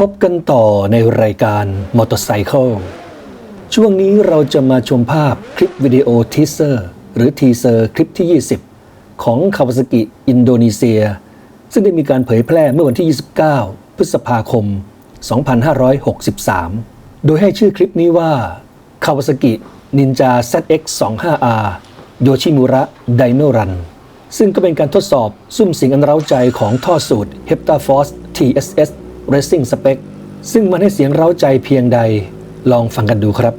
พบกันต่อในรายการ Motorcycle ช่วงนี้เราจะมาชมภาพคลิปวิดีโอทีเซอร์ หรือทีเซอร์คลิปที่ 20 ของคาวาซากิอินโดนีเซีย ซึ่งได้มีการเผยแพร่เมื่อวันที่ 29 พฤษภาคม 2563 โดยให้ชื่อคลิปนี้ว่าคาวาซากินินจา ZX 25R โยชิมุระไดโนรันซึ่งก็เป็นการทดสอบซุ่มสิงอันเร้าใจของท่อสูตร Heptaforce TSS Racing Spec ซึ่งมันให้เสียงเร้าใจเพียงใด ลองฟังกันดูครับ